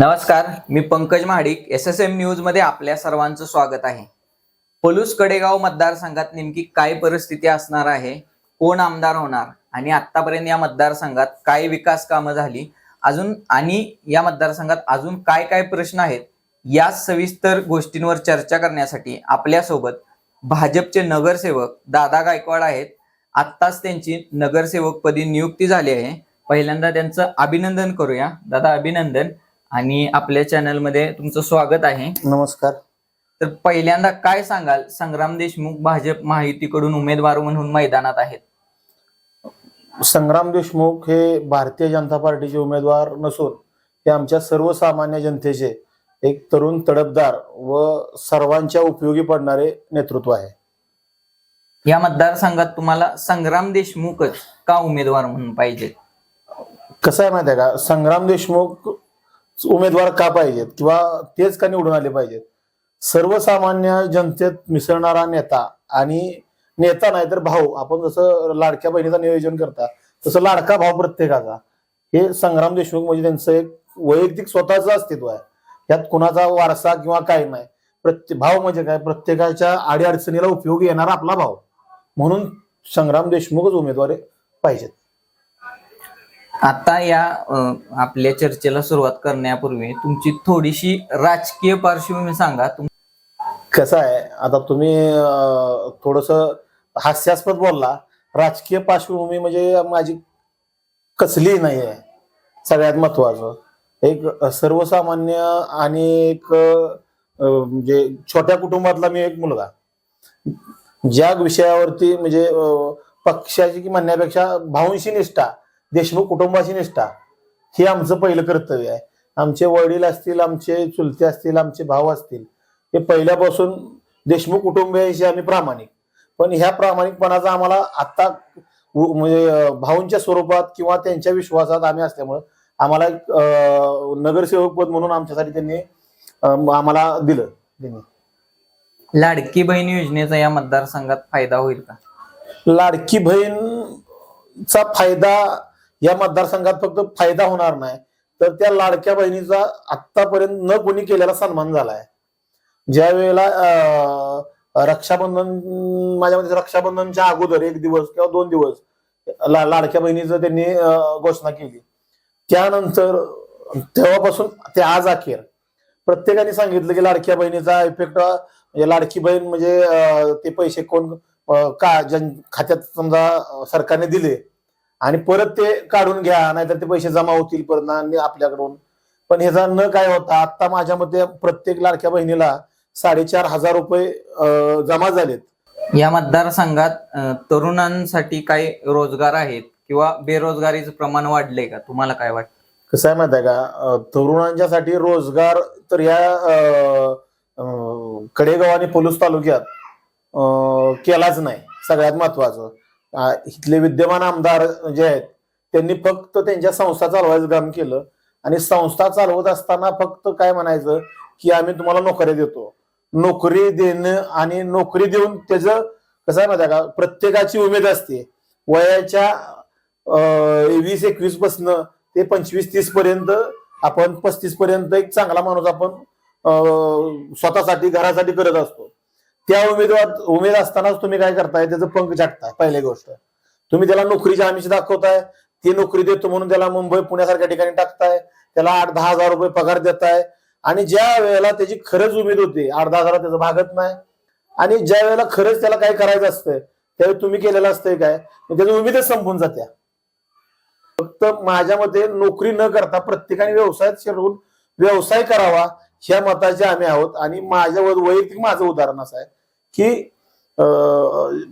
नमस्कार मी Pankaj Mahadik. S S M न्यूजमध्ये आपल्या सर्वांचं स्वागत आहे. पलूस कडेगाव मतदारसंघात नेमकी काय परिस्थिती असणार आहे? कोण आमदार होणार? आणि आतापर्यंत या मतदारसंघात काय विकास कामं झाली? अजून आणि या मतदारसंघात अजून काय काय प्रश्न आहेत? या सविस्तर गोष्टींवर चर्चा करण्यासाठी आपल्यासोबत भाजपचे नगरसेवक दादा गायकवाड आहेत. आत्ताच त्यांची नगरसेवकपदी नियुक्ती झाली आहे. पहिल्यांदा त्यांचं अभिनंदन करूया. दादा अभिनंदन. आणि आपल्या चॅनलमध्ये तुमचं स्वागत आहे. नमस्कार. तर पहिल्यांदा काय सांगाल? संग्राम देशमुख भाजप महायुतीकडून उमेदवार म्हणून मैदानात आहेत. संग्राम देशमुख हे भारतीय जनता पार्टीचे उमेदवार नसून हे आमच्या सर्वसामान्य जनतेचे एक तरुण तडफदार व सर्वांच्या उपयोगी पडणारे नेतृत्व आहे. या मतदारसंघात तुम्हाला संग्राम देशमुखच का उमेदवार म्हणून पाहिजेत? कसं आहे माहिती आहे का? संग्राम देशमुख उमेदवार का पाहिजेत किंवा तेच का निवडून आले पाहिजेत? सर्वसामान्य जनतेत मिसळणारा नेता आणि नेता नाही तर भाऊ. आपण जसं लाडक्या बहिणीचं नियोजन करता तसं लाडका भाव प्रत्येकाचा. हे संग्राम देशमुख म्हणजे त्यांचं एक वैयक्तिक स्वतःचं अस्तित्व आहे. यात कुणाचा वारसा किंवा काय नाही. प्रत्ये भाव म्हणजे काय? प्रत्येकाच्या आडीअडचणीला उपयोगी येणारा आपला भाव म्हणून संग्राम देशमुखच उमेदवार पाहिजेत. आता या आपल्या चर्चेला सुरुवात करण्यापूर्वी तुमची थोडीशी राजकीय पार्श्वभूमी सांगा. तुम कसं आहे आता तुम्ही थोडस हास्यास्पद बोलला. राजकीय पार्श्वभूमी म्हणजे माझी कसली नाही आहे. सगळ्यात महत्वाचं एक सर्वसामान्य आणि एक म्हणजे छोट्या कुटुंबातला मी एक मुलगा. ज्या विषयावरती म्हणजे पक्षाची की म्हणण्यापेक्षा भाऊंशी निष्ठा देशमुख कुटुंबाची निष्ठा. हे आमचं पहिलं कर्तव्य आहे. आमचे वडील असतील आमचे चुलते असतील आमचे भाऊ असतील हे पहिल्यापासून देशमुख कुटुंबियांशी आम्ही प्रामाणिक. पण ह्या प्रामाणिकपणाचा आम्हाला आता उ- म्हणजे भाऊंच्या स्वरूपात किंवा त्यांच्या विश्वासात आम्ही असल्यामुळं आम्हाला एक नगरसेवक पद म्हणून आमच्यासाठी त्यांनी आम्हाला दिलं. त्यांनी. लाडकी बहीण योजनेचा या मतदारसंघात फायदा होईल का? लाडकी बहीणचा फायदा या मतदारसंघात फक्त फायदा होणार नाही. तर त्या लाडक्या बहिणीचा आतापर्यंत न कोणी केलेला सन्मान झालाय. ज्या वेळेला रक्षाबंधन माझ्या मते रक्षाबंधनच्या अगोदर एक दिवस किंवा दोन दिवस ला- लाडक्या बहिणीचं त्यांनी घोषणा केली. त्यानंतर तेव्हापासून ते आज अखेर प्रत्येकाने सांगितलं की लाडक्या बहिणीचा इफेक्ट म्हणजे लाडकी बहीण म्हणजे ते पैसे कोण का जन खात्यात समजा सरकारने दिले आणि परत ते काढून घ्या नाहीतर ते पैसे जमा होतील परत आपल्याकडून. पण ह्याचा न काय होता आता माझ्या मते प्रत्येक लाडक्या बहिणीला साडेचार हजार रुपये जमा झालेत. या मतदारसंघात तरुणांसाठी काही रोजगार आहेत किंवा बेरोजगारीचं प्रमाण वाढलंय का? तुम्हाला काय वाटतं? कसं आहे माहिती आहे का? तरुणांच्यासाठी रोजगार तर या कडेगाव आणि पोलीस तालुक्यात केलाच नाही. सगळ्यात महत्वाचं इथले विद्यमान आमदार जे आहेत त्यांनी फक्त त्यांच्या संस्था चालवायचं काम केलं. आणि संस्था चालवत असताना फक्त काय म्हणायचं की आम्ही तुम्हाला नोकऱ्या देतो. नोकरी देणं आणि नोकरी देऊन त्याचं कसं आहे माहिती आहे का प्रत्येकाची उमेद असते. वयाच्या वीस एकवीस पासन ते पंचवीस तीस पर्यंत आपण पस्तीस पर्यंत एक चांगला माणूस आपण स्वतःसाठी घरासाठी करत असतो. त्या उमेदवार उमेद असतानाच तुम्ही काय करताय? त्याचं पंख झाटताय पहिली गोष्ट. तुम्ही त्याला नोकरीची आमिष दाखवताय. ती नोकरी देतो म्हणून त्याला मुंबई पुण्यासारख्या ठिकाणी टाकताय. त्याला आठ दहा हजार रुपये पगार देताय. आणि ज्या वेळेला त्याची खरंच उमेद होती आठ दहा हजार त्याचं भागत नाही. आणि ज्या वेळेला खरंच त्याला काय करायचं असतं त्यावेळी तुम्ही केलेलं असतंय काय? त्याची उमेदच संपून जात्या. फक्त माझ्या मते नोकरी न करता प्रत्येकाने व्यवसायात शिरून व्यवसाय करावा ह्या मताचे आम्ही आहोत. आणि माझ्या वैयक्तिक माझं उदाहरण असं आहे. की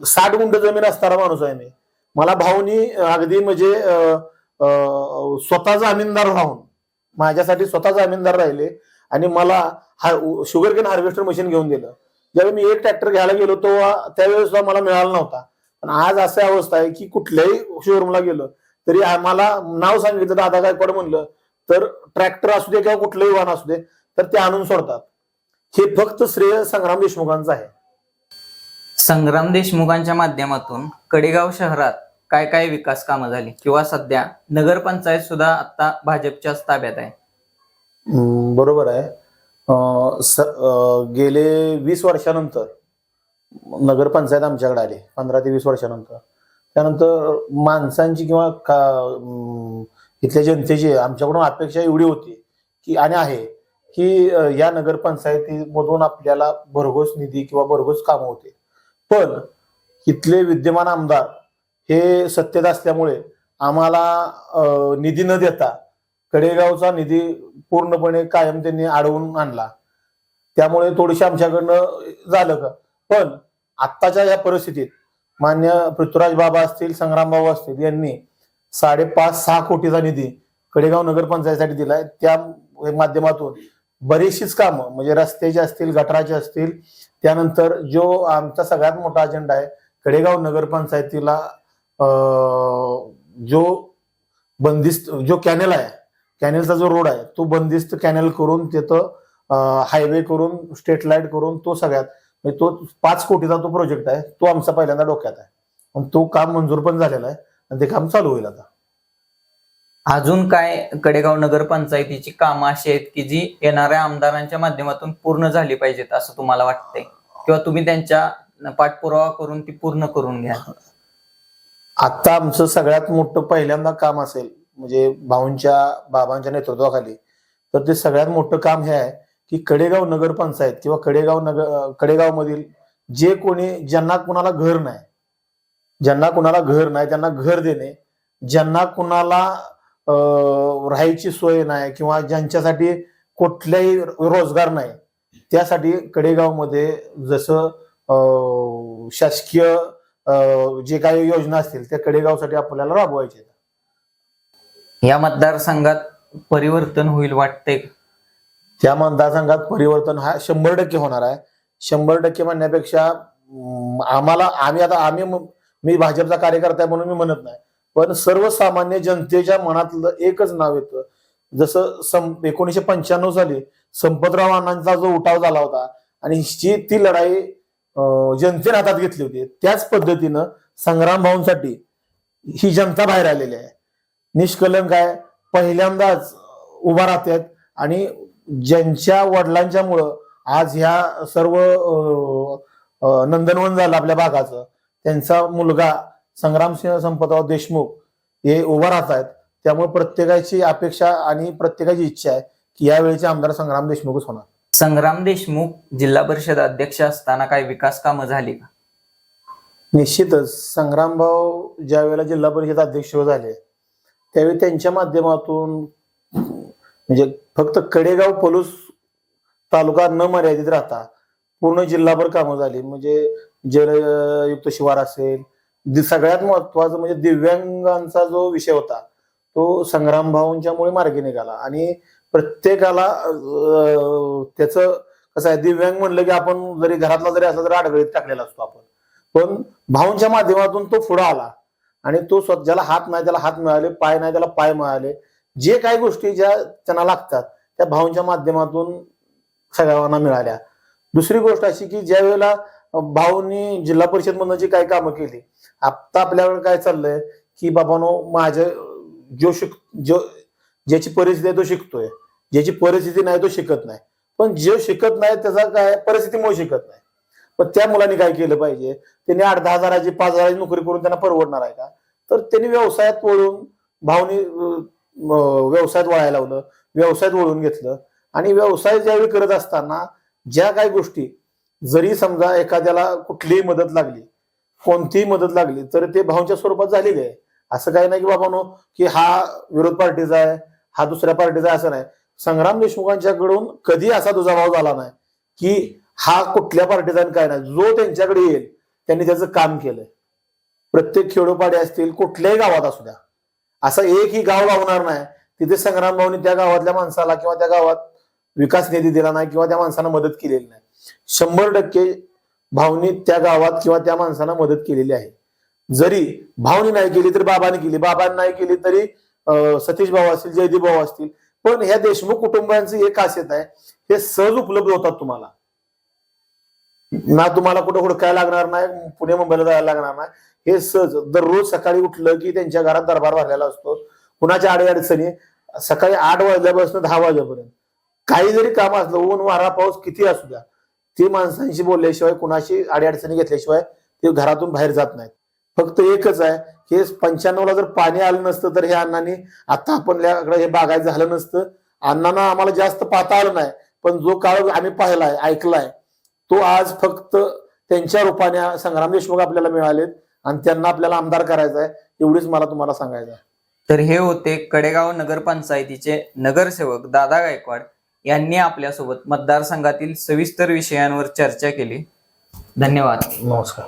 साठ गुंठ जमीन असणारा माणूस आहे मी. मला भाऊनी अगदी म्हणजे स्वतः जामीनदार राहून माझ्यासाठी स्वतः जामीनदार राहिले आणि मला हा शुगर केन हार्वेस्टर मशीन घेऊन दिलं. ज्यावेळी मी एक ट्रॅक्टर घ्यायला गेलो तो त्यावेळेस सुद्धा मला मिळाला नव्हता. पण आज अशी अवस्था आहे की कुठल्याही शोरूमला गेलं तरी मला नाव सांगितलं दादा गायकवाड म्हणलं तर ट्रॅक्टर असू दे किंवा कुठलंही वाहन असू दे तर ते आणून सोडतात. हे फक्त श्रेय संग्राम देशमुखांचं आहे. संग्राम देशमुखांच्या माध्यमातून कडेगाव शहरात काय काय विकास कामं झाली? किंवा सध्या नगरपंचायत सुद्धा आता भाजपच्याच ताब्यात आहे. बरोबर आहे. स- गेले वीस वर्षानंतर नगरपंचायत आमच्याकडे आली पंधरा ते वीस वर्षानंतर. त्यानंतर माणसांची किंवा का इथल्या जनतेची आमच्याकडून अपेक्षा एवढी होती की आणि आहे की या नगरपंचायतीमधून आपल्याला भरघोस निधी किंवा भरघोस कामं होते. पण इथले विद्यमान आमदार हे सत्तेत असल्यामुळे आम्हाला निधी न देता कडेगावचा निधी पूर्णपणे कायम त्यांनी अडवून आणला. त्यामुळे थोडीशी आमच्याकडनं झालं का? पण आत्ताच्या या परिस्थितीत मान्य पृथ्वीराज बाबा असतील संग्राम बाबा असतील यांनी साडेपाच सहा कोटीचा निधी कडेगाव नगरपंचायतीसाठी दिलाय. त्या माध्यमातून बरीचशीच कामं म्हणजे रस्त्याची असतील गटराची असतील त्यानंतर जो आमचा सगळ्यात मोठा अजेंडा आहे कडेगाव नगरपंचायतीला जो बंदिस्त जो कॅनेल आहे कॅनेलचा जो रोड आहे तो बंदिस्त कॅनेल करून तिथं हायवे करून स्ट्रेट लाइट करून तो सगळ्यात म्हणजे तो पाच कोटीचा तो प्रोजेक्ट आहे तो आमचा पहिल्यांदा डोक्यात आहे. आणि तो काम मंजूर पण झालेला आहे आणि ते काम चालू होईल आता. अजून काय कडेगाव नगरपंचायतीची कामं अशी आहेत की जी येणाऱ्या आमदारांच्या माध्यमातून पूर्ण झाली पाहिजेत असं तुम्हाला वाटतंय? किंवा तुम्ही त्यांच्या पाठपुरावा करून ती पूर्ण करून घ्या. आता आमचं सगळ्यात मोठं पहिल्यांदा काम असेल म्हणजे भाऊंच्या बाबांच्या नेतृत्वाखाली तर ते सगळ्यात मोठं काम हे आहे की कडेगाव नगरपंचायत किंवा कडेगाव नगर कडेगाव मधील जे कोणी ज्यांना कुणाला घर नाही ज्यांना कुणाला घर नाही त्यांना घर देणे ज्यांना कुणाला अं, राहायची सोय नाही किंवा ज्यांच्यासाठी कुठल्याही रोजगार नाही त्यासाठी कडेगावमध्ये जसं शासकीय जे काही योजना असतील त्या कडेगावसाठी आपल्याला राबवायचे या मतदारसंघात परिवर्तन होईल वाटतंय का? त्या मतदारसंघात परिवर्तन हा शंभर टक्के होणार आहे. शंभर टक्के म्हणण्यापेक्षा आम्हाला आम्ही आता आम्ही म- भाजपचा कार्यकर्ता आहे म्हणून मी म्हणत नाही. पण सर्वसामान्य जनतेच्या मनातलं एकच नाव येतं. जसं एकोणीशे पंच्याण्णव साली संपतराव अण्णांचा जो उठाव झाला होता आणि जी ती लढाई जनतेने हातात घेतली होती त्याच पद्धतीनं संग्राम भाऊंसाठी ही जनता बाहेर आलेली आहे. निष्कलंक आहे. पहिल्यांदाच उभा राहतात आणि ज्यांच्या वडिलांच्या मुळं आज ह्या सर्व नंदनवन झालं आपल्या भागाचं त्यांचा मुलगा संग्रामसिंह संपतराव देशमुख हे उभा राहत आहेत त्यामुळे प्रत्येकाची अपेक्षा आणि प्रत्येकाची इच्छा आहे की यावेळेचे आमदार संग्राम देशमुखच होणार. संग्राम देशमुख जिल्हा परिषद अध्यक्ष असताना काय विकास कामं झाली का? निश्चितच. संग्रामभाऊ ज्या वेळेला जिल्हा परिषद अध्यक्ष झाले त्यावेळी त्यांच्या माध्यमातून म्हणजे फक्त कडेगाव पोलीस तालुका न मर्यादित राहता पूर्ण जिल्हाभर कामं झाली. म्हणजे जलयुक्त शिवार असेल सगळ्यात महत्वाचं म्हणजे दिव्यांगांचा जो विषय होता तो संग्राम भाऊंच्यामुळे मार्गी निघाला. आणि प्रत्येकाला त्याचं कसं आहे दिव्यांग म्हणलं की आपण जरी घरातला जरी असला तरी आडगळीत टाकलेला असतो आपण. पण भाऊंच्या माध्यमातून तो पुढे आला आणि तो स्वतः ज्याला हात नाही त्याला हात मिळाले पाय नाही त्याला पाय मिळाले जे काही गोष्टी ज्या त्यांना लागतात त्या भाऊंच्या माध्यमातून सगळ्यांना मिळाल्या. दुसरी गोष्ट अशी की ज्या वेळेला भाऊंनी जिल्हा परिषद मधून जी काही कामं केली आता आपल्याकडे काय चाललंय की बाबानो माझ्या जो शिक जो ज्याची परिस्थिती आहे तो शिकतोय. ज्याची परिस्थिती नाही तो शिकत नाही. पण जे शिकत नाही त्याचा काय परिस्थितीमुळे शिकत नाही. पण त्या मुलांनी काय केलं पाहिजे? त्यांनी आठ दहा हजाराची पाच हजाराची नोकरी करून त्यांना परवडणार आहे का? तर त्यांनी व्यवसायात वळून भावनी व्यवसायात वळायला लावलं. व्यवसायात वळून घेतलं. आणि व्यवसाय ज्यावेळी करत असताना ज्या काही गोष्टी जरी समजा एखाद्याला कुठलीही मदत लागली कोणतीही मदत लागली तर ते भावच्या स्वरूपात झालेली आहे. असं काही नाही की बाबानो की हा विरोध पार्टीचा आहे हा दुसऱ्या पार्टीचा असं नाही. संग्राम देशमुखांच्याकडून कधी असा दुजाभाव झाला नाही की हा कुठल्या पार्टीचा आणि काय नाही. जो त्यांच्याकडे येईल त्यांनी त्याचं काम केलंय. प्रत्येक खेडोपाडी असतील कुठल्याही गावात असू द्या. असं एकही गाव गावणार नाही तिथे संग्राम भाऊनी त्या गावातल्या माणसाला किंवा त्या गावात विकास निधी दिला नाही किंवा त्या माणसांना मदत केलेली नाही. शंभर टक्के भावनी त्या गावात किंवा त्या माणसांना मदत केलेली आहे. जरी भावनी नाही केली तर बाबाने केली. बाबांनी नाही केली तरी सतीश भाऊ असतील जयदीप भाऊ असतील पण ह्या देशमुख कुटुंबांची एक खासियत आहे हे सहज उपलब्ध होतात तुम्हाला. ना तुम्हाला कुठं कुठं काय लागणार नाही पुणे मुंबईला जायला लागणार नाही. हे सहज दररोज सकाळी उठलं की त्यांच्या घरात दरबार भरलेला असतो. कुणाच्या अडीअडचणी सकाळी आठ वाजल्यापासून दहा वाजेपर्यंत. काही जरी काम असलं ऊन वारा पाऊस किती असू द्या ती माणसांशी बोलल्याशिवाय कुणाशी अडीअडचणी घेतल्याशिवाय ते घरातून बाहेर जात नाहीत. फक्त एकच आहे हे पंच्याण्णवला जर पाणी आलं नसतं तर हे अण्णांनी आता आपल्याकडे हे बागायत झालं नसतं. अण्णांना आम्हाला जास्त पाहता आलं नाही पण जो काळ आम्ही पाहिलाय ऐकलाय तो आज फक्त त्यांच्या रूपाने संग्राम देशमुख आपल्याला मिळालेत आणि त्यांना आपल्याला आमदार करायचा आहे एवढीच मला तुम्हाला सांगायचं आहे. तर हे होते कडेगाव नगरपंचायतीचे नगरसेवक दादा गायकवाड यांनी आपल्यासोबत मतदारसंघातील सविस्तर विषयांवर चर्चा केली. धन्यवाद. नमस्कार.